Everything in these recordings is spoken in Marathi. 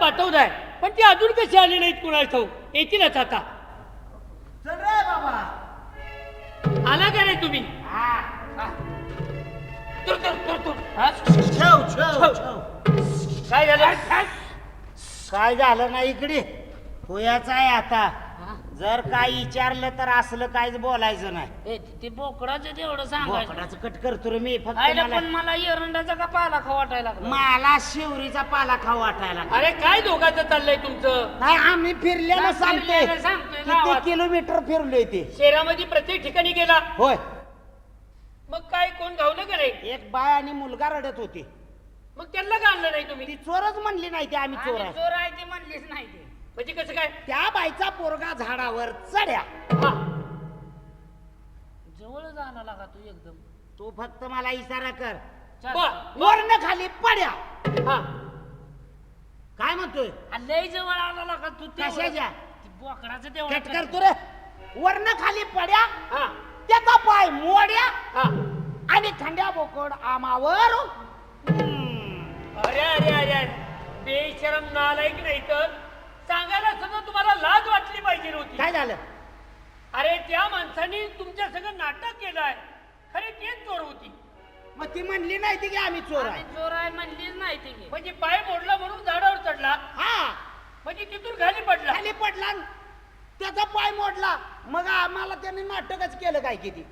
पण ती अजून कशी आली नाहीत कुणाला ठाऊक? येतीलच आता. चल रे बाबा. आला का नाही तुम्ही. तुर, तुर, तुर, तुर. हा? ठेव ठेव ठेव. काय झालं? काय झालं ना इकडे? होयाचा आहे आता? जर काय विचारलं तर असलं काहीच बोलायचं नाही. ए, ते बोकडाचं तेवढं सांगायचं. बोकडाचं कट करतो रे मी फक्त आईला पण मला एरंडाचा का पाला खा वाटायला लागला? मला शिवरीचा पाला खाऊ वाटायला लागला. अरे काय दोघांचं चाललंय तुमचं? नाही आम्ही फिरलेलं नाही, सांगतोय. सांगतोय किती गावात. किलोमीटर फिरलोय ते? शहरामध्ये प्रत्येक ठिकाणी गेला. होय. मग काय कोण गावलं का नाही? एक बाय आणि मुलगा रडत होते. मग त्यांना का आणलं नाही तुम्ही? ती चोरच म्हणली नाही ते आम्ही चोर आहे. चोर आहे ते म्हणलीच नाही ते. म्हणजे कसं काय? त्या बाईचा पोरगा झाडावर चढ्या. हा. जवळ जाणं लागा तू एकदम. तू फक्त मला इशारा कर. चल. बर. वरन खाली पड्या. हा. काय म्हणतोय? आ, लय जवळ आला लागा तू तेवढं. कशाच्या? ते बोकडाचं कट तेवढं करतो. रे वरन खाली पड्या. हा. त्याचा पाय मोड्या. हा. आणि खंड्या बोकड आमावर अरे अरे अरे अरे. बेशरम नालायक नाही तर? सांगायला सुद्धा तुम्हाला लाज वाटली पाहिजे होती. काय झालं? अरे त्या माणसाने तुमच्या सगळं नाटक केलंय. खरे तेच चोर होती. मग ती म्हणली नाही ती की आम्ही चोर आम्ही आहे. चोर आहे म्हणलीच नाही ते. म्हणजे पाय मोडला म्हणून झाडावर चढला. हा. म्हणजे तिथून खाली पडला. खाली पडला न त्याचा पाय मोडला. मग आम्हाला त्याने नाटकच केलं काय किती?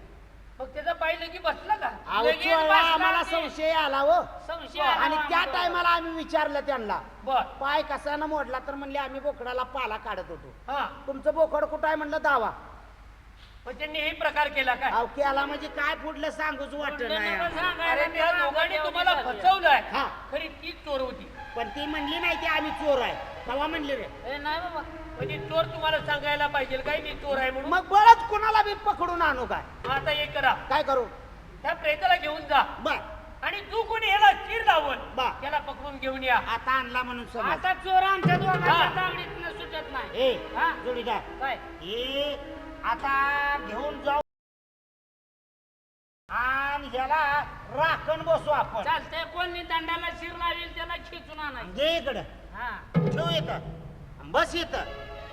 मग त्याचा पाय लगी बसला का? अहो, लगेच चोरला बसला आम्हाला ते. संशय आला हो. संशय आला आणि त्या. टायमाला आम्ही विचारलं त्यांना. बर. पाय कशानं मोडला तर म्हणले आम्ही बोकडाला पाला काढत होतो. हा. तुमचं बोकड कुठं आहे? म्हणलं दावा. मग त्यांनी हे प्रकार केला काय? अहो केला म्हणजे काय पुढलं सांगूच वाटत पुढलं नाही नको आम्हाला. सांगायला, अरे त्या त्या दोघांनी मागं तुम्हाला ठेवली फसवलंय. हा. खरी तीच चोर होती. पण ती म्हणली नाही की आम्ही चोर आहे. तेव्हा म्हणली रे. ए, नाही बाबा. म्हणजे चोर तुम्हाला सांगायला पाहिजे काय मी चोर आहे म्हणून. मग बळच कुणाला बी पकडून आणू काय? आता हे करा. काय करू? त्या प्रेताला घेऊन जा. बर. आणि तू कोणी ह्याला चिर लावल बा. त्याला पकडून घेऊन या. आता आणला म्हणून समज. आता चोर आमच्या दोघांच्या हा. तांगडीतनं सुटत नाही. ए हा? जोडीदार. काय? हे आता घेऊन जाऊ. आणि ह्याला राखण बसू आपण. चालतंय कोणी दंडाला शिर लावेल त्याला खिचून आणायचं. घे इकडं. ठेव येतं. बस येतं.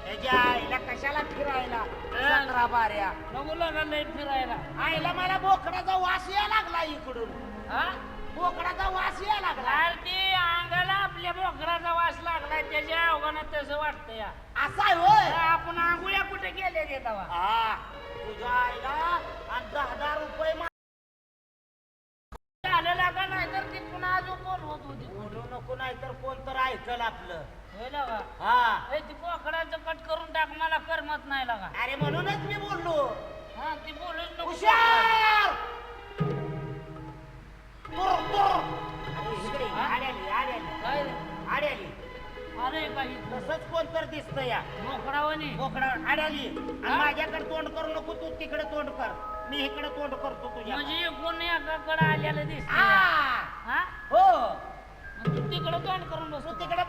त्याच्या आईला कशाला फिरायला? सतरा बाऱ्या. नको लागा लय फिरायला. आईला मला बोकडाचा वास या लागला इकडून. हा? बोकडाचा वास या लागला. ते अंगाला आपल्या बोकडाचा वास लागलाय त्याच्या अवघानं तसं वाटतं या. असा आहे होय. आपण आंघोळ्या कुठे गेले ते तेव्हा हा तुझ्या आईला आणि दहा दहा रुपये मा- झालं लागा नाही तर ती पुन्हा अजून बोलवत होती. नको नाही तर कोण तर ऐकल आपलं. होय लागा हा. ए, ती बोकडाचं कट करून टाक मला करमत नाही लागा. अरे म्हणूनच मी बोललो. हा ती बोलूच नको. हुशार! तुर, तुर. अरे इकडे ये, आड आली, आड आली, काय रे? आड आली. अरे काही तसंच कोण तर दिसत या. बोकडावानी. बोकडा आड आली. आणि माझ्याकडे तोंड करू नको तू तिकडे तोंड कर. मी इकडे तोंड करतो तुझ्या. म्हणजे कोण एकाकडे आलेलं दिसत हा हा? हो. तू तिकडे तोंड करून बस तू तिकडे